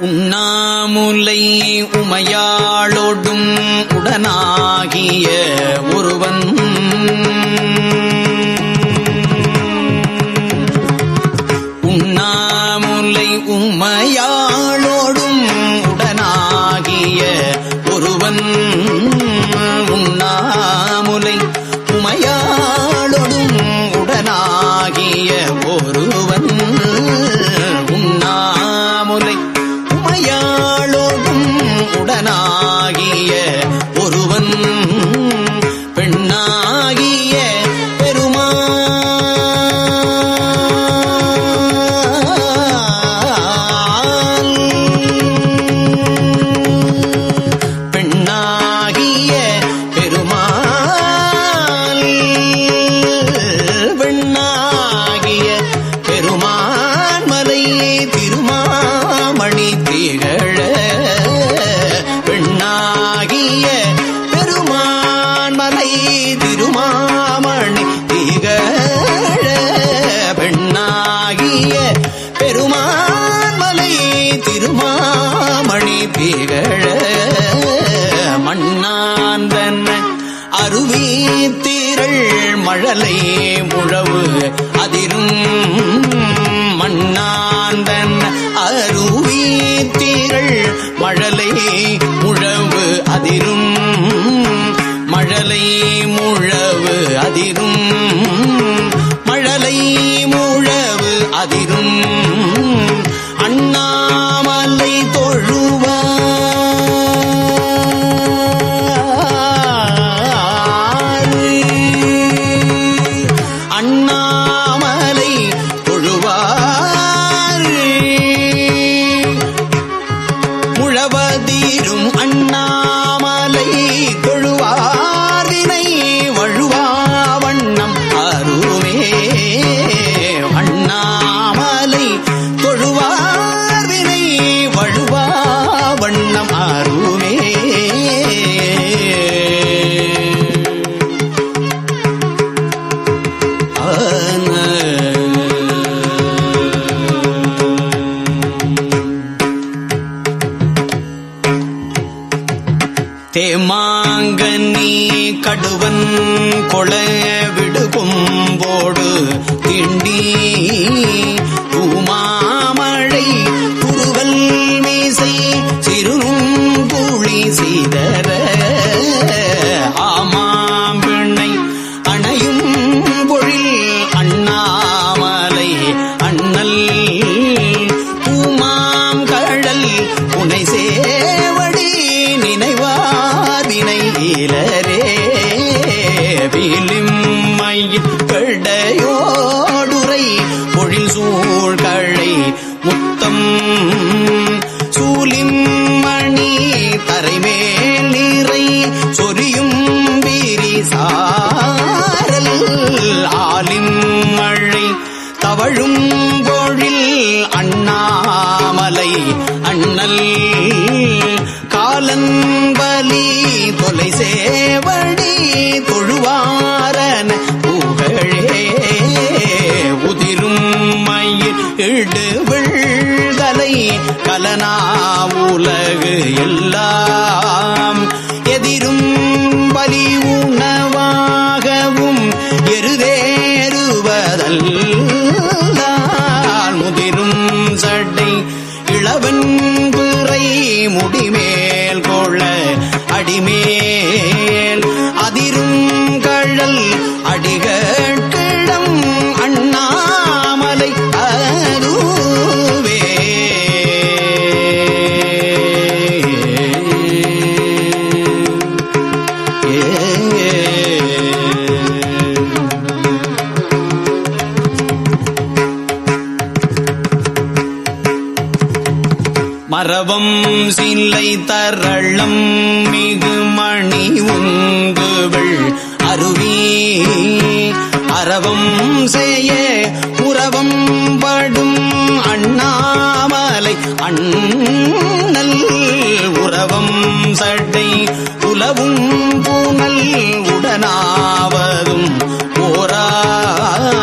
உண்ணாமுலை உமையாளோடும் உடனாகிய ஒருவன் உடனாகிய அதிரும். மழலை முழவு அதிரும். சூழ்கழை முத்தம். சூலிம்மணி தரைமேல் நீரை சொரியும் வீரிசாரல் ஆலிம்மழை தவழும் பொழில் அண்ணாமலை அண்ணல். காலன்பலி தொலை சேவடி தொழுவாரன மயில் இடு விழ்தலை கலனா உலகு எல்லாம். எதிரும் பலி உணவாகவும் எருதேறுவதல் முதிரும் சட்டை இளவன் பிறை முடிமேல் கொள்ள அடிமேல். அதிரும் தவம் சில்லை தரளம் மிகு மணி உங்குகள் அருவி அரவம் செய்ய உறவம் படும் அண்ணாமலை. அண்ணல் உறவம் சட்டை உலவும் பூனல் உடனாவதும் ஓரார்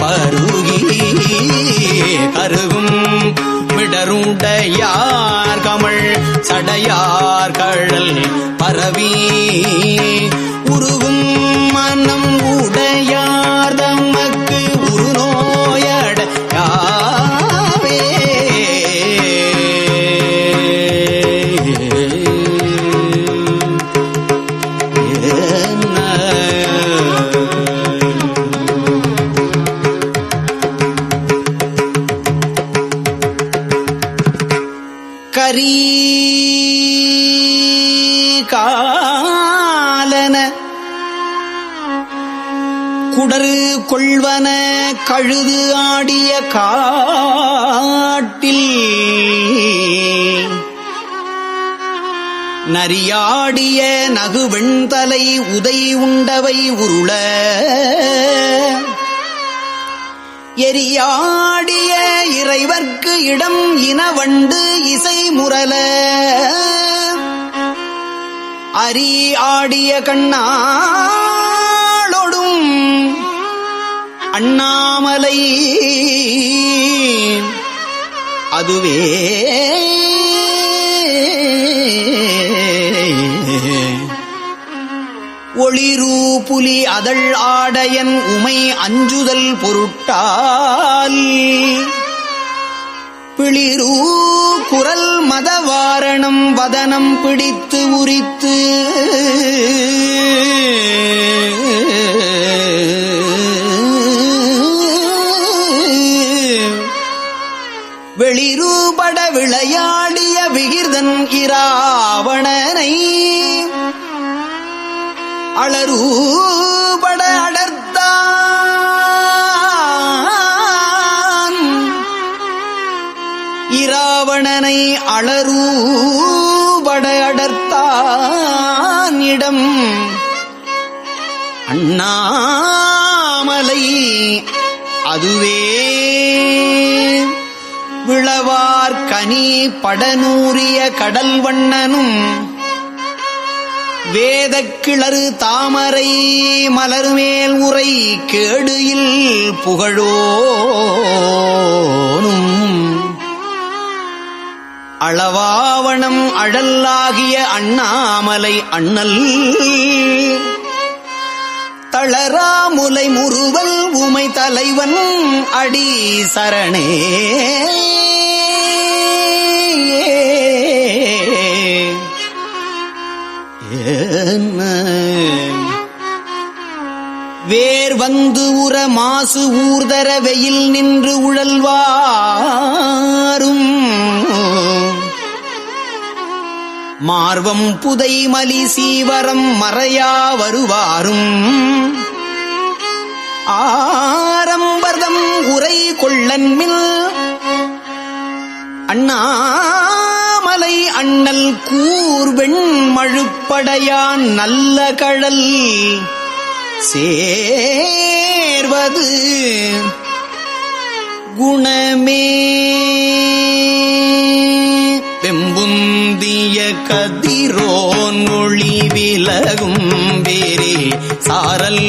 பருகி கருகும் விடருடையார் கமள் சடையார் கழல் பரவி உருகும் மனம் உடையார்தம் கரி காலன குடரு கொள்வன கழுது ஆடிய காட்டில் நரியாடிய நகுவெண்தலை உதை உண்டவை உருள எரியாடிய இறைவர்க்கு இடம் இனவண்டு இசை முரல அரி ஆடிய கண்ணாளொடும் அண்ணாமலை. அதுவே ஒளிரு புலி அதழ் ஆடையன் உமை அஞ்சுதல் பொருட்டால். பிளிரூ குரல் மதவாரணம் வதனம் பிடித்து உரித்து. வெளிரூபட விளையாடிய விகிர்தன் இராவணனை வளரூபட அடர்த்தான் இராவணனை அளரூபட அடர்த்தான் இடம். அண்ணாமலை அதுவே. விளவார் கனி படநூறிய கடல் வண்ணனும் வேதக்கிளறு தாமரை மலர்மேல் உரை கேடுயில் புகழோனும். அளவாவணம் அழல்லாகிய அண்ணாமலை அண்ணல். தளராமுலை முருவல் உமை தலைவன் அடி சரணே. வேர் வந்து உற மாசு ஊர்தர வெயில் நின்று உழல்வாரும். மார்வம் புதை மலி சீவரம் மறையா வருவாரும். ஆரம்பர்தம் உரை கொள்ளன்மில் மாலை அண்ணல் கூர்வெண் மழுப்படையான் நல்ல கழல். சேர்வது குணமே. வெம்புந்திய கதிரோன் மொழி விலகும் வேறே சாரல்.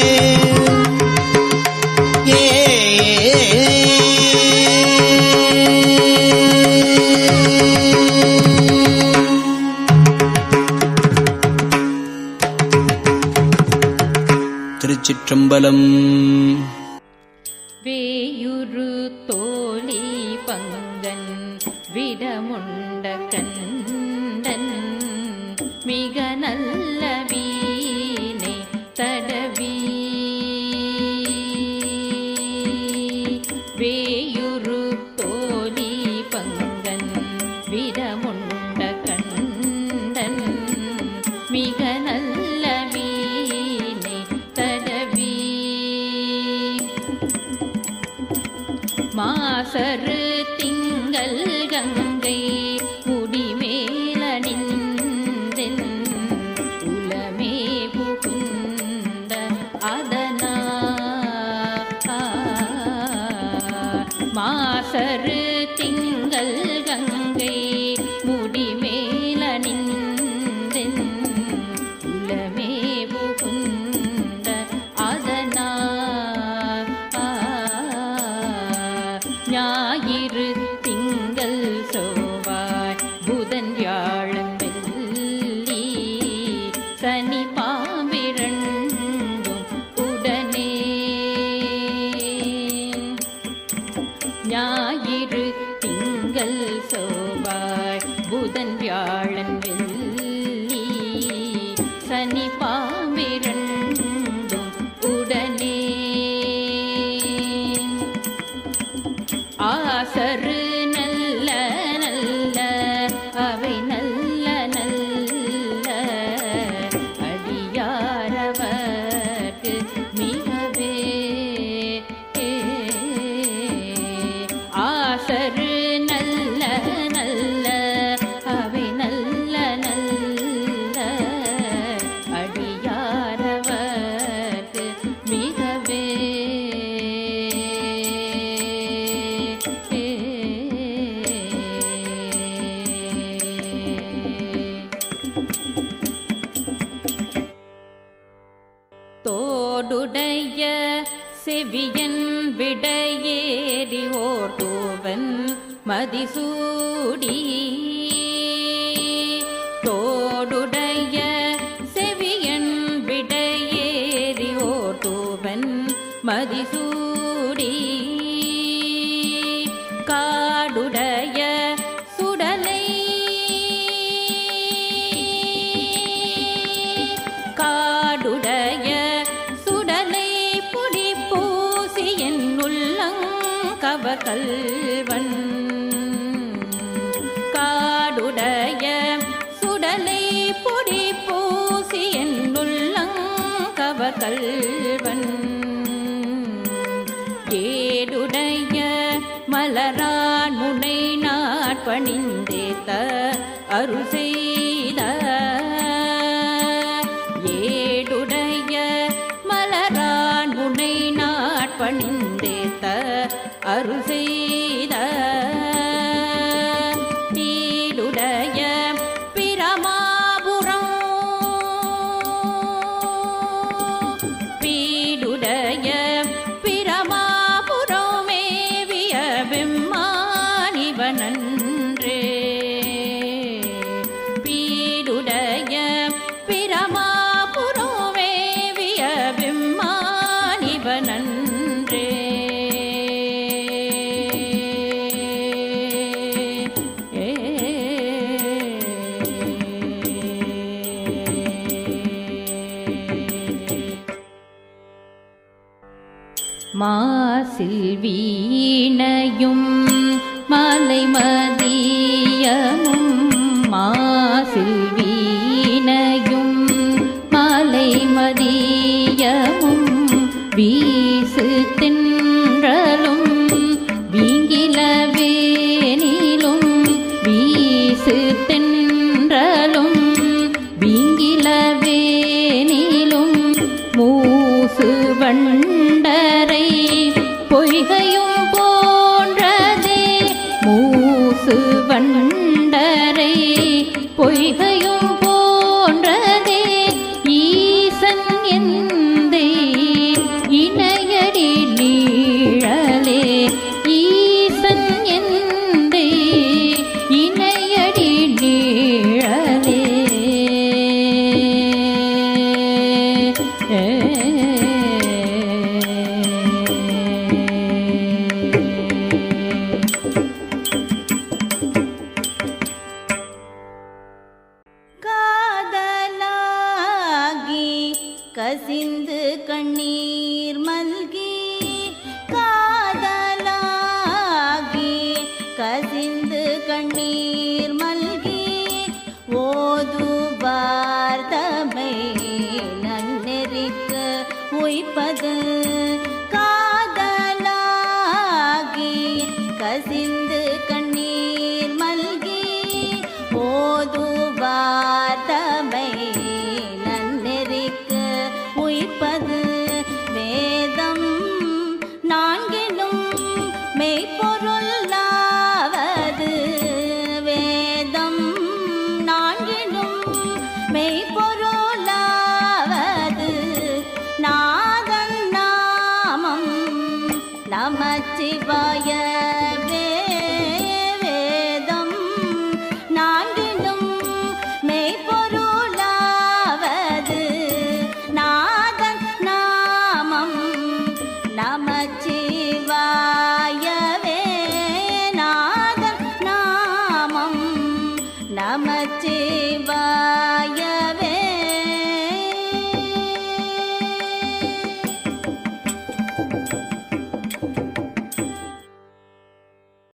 सर ஞாயிறு திங்கள் சொல் sarı ಆದಿಸೂಡಿ உடைய சுடலை பொடி பூசி என்னுள்ளங்கவர் கல்வன் ஏடுடைய மலரான் முனை நாட்பணிந்தேத்த அருசே மாசில் வீணையும் மலை மதியமும் மாசில் வீணையும் மலை மதியமும் வீசு தின்றலும் வீங்கிலவேனிலும் வீசு தின்றலும் வீங்கிலவேனிலும் மூசு வண்ண மலரை பொய்கையும் போன்றதே மூசு வண்டரை பொய்கை जिन